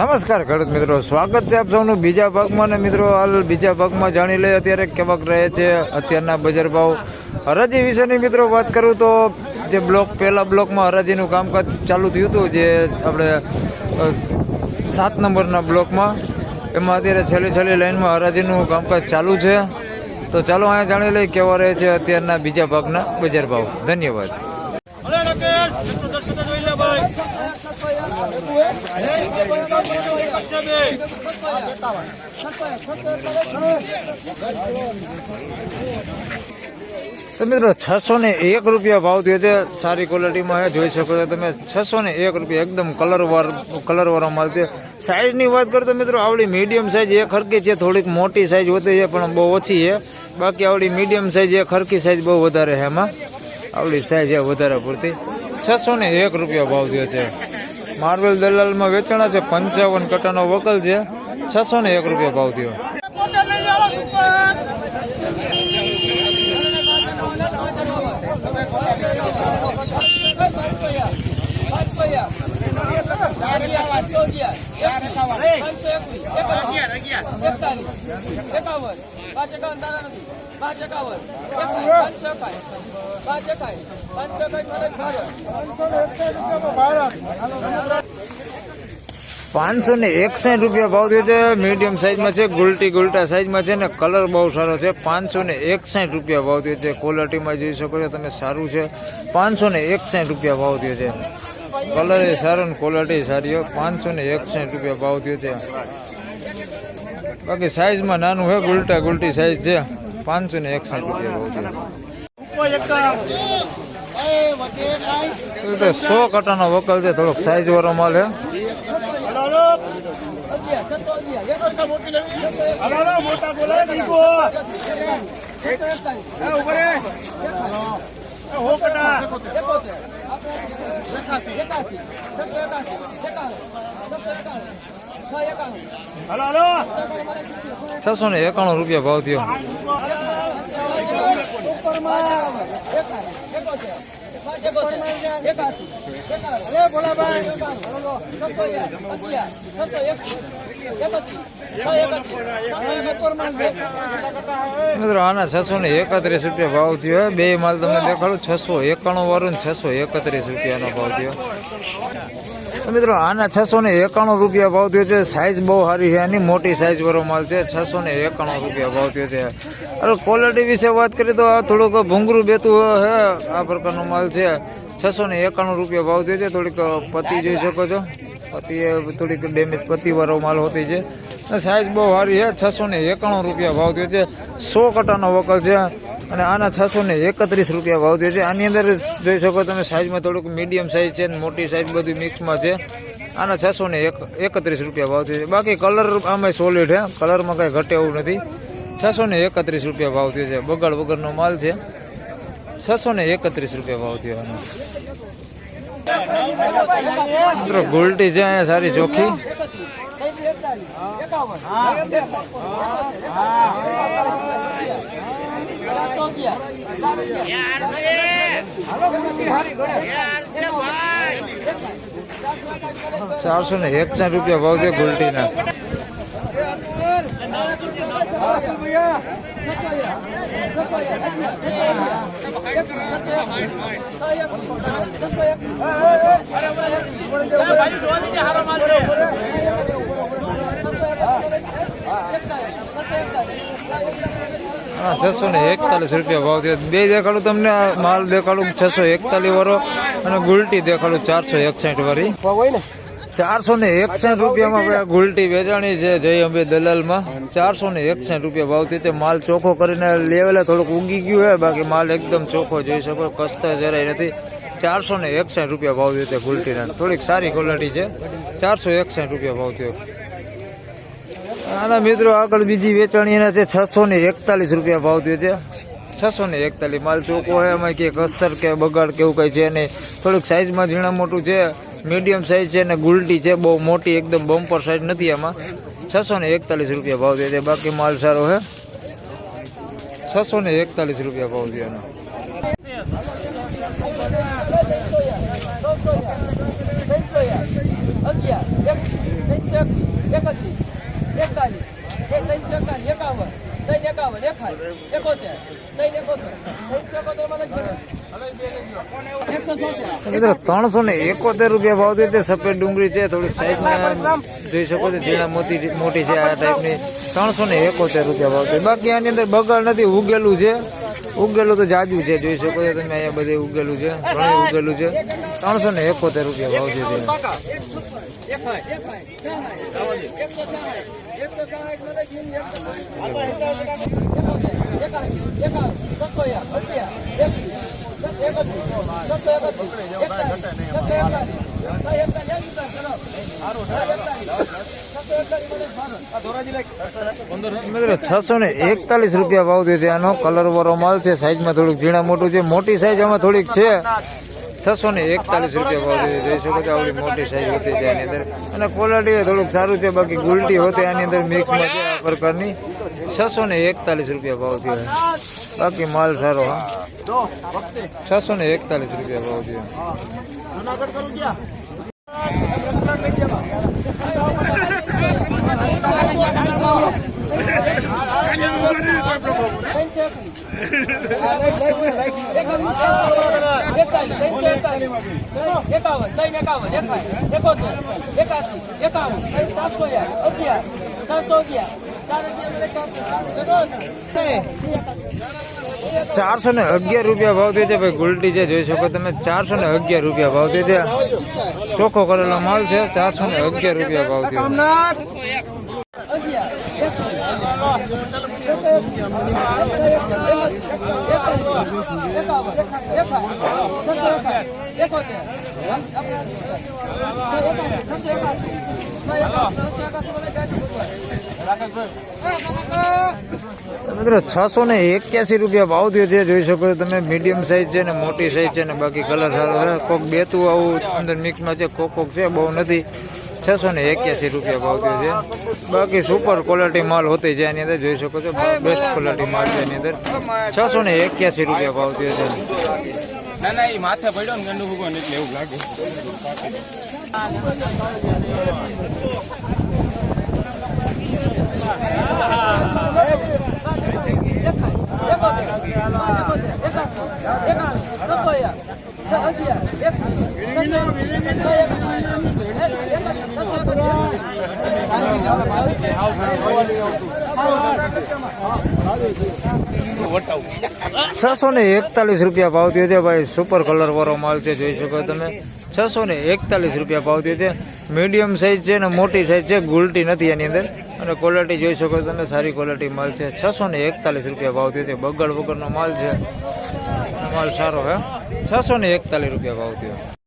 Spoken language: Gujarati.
નમસ્કાર ખેડૂત મિત્રો, સ્વાગત છે આપ સૌનું બીજા ભાગમાં. ને મિત્રો, હાલ બીજા ભાગમાં જાણી લઈએ અત્યારે કેવાક રહે છે અત્યારના બજાર ભાવ. હરાજી વિશેની મિત્રો વાત કરું તો જે બ્લોક, પહેલા બ્લોકમાં હરાજીનું કામકાજ ચાલુ થયું હતું, જે આપણે સાત નંબરના બ્લોકમાં. એમાં અત્યારે છેલ્લી છેલ્લી લાઈનમાં હરાજીનું કામકાજ ચાલુ છે. તો ચાલો અહીંયા જાણી લઈએ કેવા રહે છે અત્યારના બીજા ભાગના બજાર ભાવ. ધન્યવાદ. તો મિત્રો છસો ને એક રૂપિયા ભાવ થયો છે. સારી ક્વોલિટીમાં જોઈ શકો છો તમે. છસો ને એક રૂપિયા એકદમ કલરવાર કલરવાળા કલર વાળો માલ છે. સાઈઝની વાત કરો તો મિત્રો આવડી મીડિયમ સાઈઝ એક હરકી છે. થોડીક મોટી સાઈઝ હોતી છે, પણ બહુ ઓછી છે. બાકી આવડી મીડિયમ સાઈઝ એક હરકી સાઈઝ બહુ વધારે છે એમાં. આવડી સાઈઝ છે વધારે પૂરતી છસો ને એક રૂપિયા ભાવ થયો છે. માર્બલ દલાલમાં વેચાણા છે, પંચાવન કટાનો વકલ છે, છસો ને એક રૂપિયા ભાવ થયો. પાંચસો ને એકસાઠ રૂપિયા ભાવ થયો મીડિયમ સાઈઝમાં છે, ગુલટી ગુલટા સાઈઝમાં છે ને કલર બહુ સારો છે. પાંચસો ને એકસાઠ રૂપિયા ભાવ થયો છે. ક્વોલિટીમાં જોઈ શકો છો તમે, સારું છે. પાંચસો ને એકસાઠ રૂપિયા ભાવ થયો છે. કલર એ સારો ને ક્વોલિટી સારી પાંચસો ને એકસાઠ રૂપિયા ભાવ થયો છે. બાકી સાઈઝમાં નાનું છે, ગુલટા ગુલટી સાઈઝ છે. પાંચસો ને એકસાઠ રૂપિયા ભાવ છે. તો સો કટાનો વકલ છે, થોડોક સાઈઝ વાળો માલ છે. મોટા બોલાય દીકો ઉભરે હો કટા હલો હલો છસો ને એકાણું રૂપિયા ભાવ થયો. મિત્રો, આના છસો ને એકત્રીસ રૂપિયા ભાવ થયો. બે માલ તમને દેખાડું. છસો એકાણું વાળું ને છસો એકત્રીસ રૂપિયાનો ભાવ થયો. મિત્રો, આના છસો ને એકાણું રૂપિયા ભાવ થયો છે. સાઇઝ બહુ સારી છે. આની મોટી સાઇઝ વાળો માલ છે. છસો ને એકાણું રૂપિયા ભાવ થયો છે. અરે ક્વોલિટી વિશે વાત કરીએ તો આ થોડુંક ભૂંગરું બેતું હે આ પ્રકારનો માલ છે. છસો ને એકાણું રૂપિયા ભાવ થયો છે. થોડીક પતિ જોઈ શકો છો. પતિ થોડીક ડેમેજ પતિ વાળો માલ હોતી છે. સાઈઝ બહુ સારી છે, છસો ને એકાણું રૂપિયા ભાવ થયો છે. સો કટાનો વકલ છે અને આના છસો ને એકત્રીસ રૂપિયા ભાવ થયો છે. આની અંદર જોઈ શકો તમે સાઈઝમાં થોડુંક મીડિયમ સાઈઝ છે મોટી સાઈઝ બધી મિક્સમાં છે. આના છસો ને એક, એકત્રીસ રૂપિયા ભાવ થયો છે. બાકી કલર આમાં સોલિડ છે, કલરમાં કાંઈ ઘટે એવું નથી. છસો ને એકત્રીસ રૂપિયા ભાવ થયો છે. બગાડ વગરનો માલ છે. છસો ને એકત્રીસ રૂપિયા ભાવ થયો આનો. ગોલ્ટી છે, અહીંયા સારી ચોખ્ખી. ચારસો ને એકસો રૂપિયા ભાવ છે ગોલ્ટીના. હા છસો ને એકતાલીસ રૂપિયા ભાવ થયો. બે દેખાડું તમને માલ દેખાડું છસો એકતાલીસ વાળો અને ગુલટી દેખાડું ચારસો એકસાઠ વાળી. હોય ને? ચારસો ને એકસાઠ રૂપિયામાં ગુલટી વેચાણી છે જય અંબે દલાલમાં. ચારસો ને એકસાઠ રૂપિયા ભાવ થયો. તે માલ ચોખ્ખો કરીને લેવલે થોડુંક ઉગી ગયું હોય બાકી માલ એકદમ ચોખ્ખો જોઈ શકો કસ્તા જરાય નથી. ચારસો ને એકસાઠ રૂપિયા ભાવ થયો તે ગુલટીના. થોડીક સારી ક્વોલિટી છે. ચારસો એકસાઠ રૂપિયા ભાવ થયો. આના મિત્રો, આગળ બીજી વેચાણી એના છે છસો ને એકતાલીસ રૂપિયા ભાવ થયો છે. છસો ને એકતાલીસ માલ ચોખ્ખો હોય એમાં કે કસ્તર કે બગાડ કે એવું કંઈ છે નહીં. થોડુંક સાઈઝમાં ઝીણા મોટું છે. મીડિયમ સાઈઝ છે ને ગુલટી છે. બહુ મોટી એકદમ બમ્પર સાઈઝ નથી એમાં છસો ને એકતાલીસ રૂપિયા ભાવ થયો છે. બાકી માલ સારો છે. છસો ને એકતાલીસ રૂપિયા ભાવ થયો એનો અગિયાર એકવીસ એકત્રીસ એકતાલીસ એક ત્રણસો એકાવન એકાવન ત્રણ એકાવન એકાવન એકોતેર મિત્રો ત્રણસો ને એકોતેર રૂપિયા ભાવ છે સફેદ ડુંગળી છે થોડીક સાઈઝમાં જોઈ શકો છો ઝીણા મોટી મોટી છે આ ટાઈપની ત્રણસો ને એકોતેર રૂપિયા ભાવ છે. બાકી આની અંદર બગાડ નથી ઉગેલું છે. ઉગેલું તો જાજુ છે જોઈ શકો છો તમે અહીંયા બધે ઉગેલું છે ઘણું ઉગેલું છે. ત્રણસો ને એકોતેર રૂપિયા ભાવ છે. મિત્રો છસો ને એકતાલીસ રૂપિયા ભાવ છે. આનો કલર વાળો માલ છે. સાઈઝમાં થોડુંક ઝીણા મોટું છે. મોટી સાઈઝ આમાં થોડીક છે. છસો ને એકતાલીસ રૂપિયા ભાવ દીધી. જોઈ શકો છો, આવડી મોટી સાઈઝ હોતી છે આની અંદર. અને ક્વોલિટી થોડુંક સારું છે, બાકી ગુલટી હોતી આની અંદર મિક્સમાં છે પ્રકારની. છસો ને એકતાલીસ રૂપિયા ભાવ થયો બાકી માલ સારો, હા. છસો ને એકતાલીસ રૂપિયા ભાવ છે એકાવન ત્રણ એકાવન એકાવન એકોતેર એકાસી એકાવન સાતસો અગિયાર સાતસો અગિયાર ચારસો ને અગિયાર રૂપિયા ભાવ છે ભાઈ ગુલટી છે જોઈ શકો તમે ચારસો ને અગિયાર રૂપિયા ભાવ છે ચોખ્ખો કરેલો માલ છે ચારસો ને અગિયાર રૂપિયા ભાવ અગિયાર મિત્રો, છસો ને એક્યાસી રૂપિયા ભાવ થયો છે, જોઈ શકો તમે મીડિયમ સાઈઝ છે ને મોટી સાઈઝ છે ને બાકી કલર સારો છે. કોક બેતું આવું અંદર મિક્સમાં છે, કોક કોક છે, બહુ નથી. છસો ને એક્યાસી રૂપિયા ભાવ થયો છે. બાકી સુપર ક્વોલિટી માલ હોતી છે એની અંદર જોઈ શકો છો બેસ્ટ ક્વોલિટી માલ છે એની અંદર. છસો ને એક્યાસી રૂપિયા ભાવ થયો છે. ના ના એ માથે પડ્યો ને ગંડુ ભગવાન એટલે એવું લાગે. છસો ને એકતાલીસ રૂપિયા ભાવ થયો છે ભાઈ સુપર કલર વાળો માલ છે, જોઈ શકો તમે. છસો ને એકતાલીસ રૂપિયા ભાવ થયો છે. મીડિયમ સાઈઝ છે ને મોટી સાઈઝ છે, ગુલટી નથી એની અંદર. અને ક્વોલિટી જોઈ શકો તમે, સારી ક્વોલિટી માલ છે. છસો ને એકતાલીસ રૂપિયા ભાવ થયો છે. બગડ વગરનો માલ છે. માલ સારો હે. છસો ને એકતાલીસ રૂપિયા ભાવ થયો.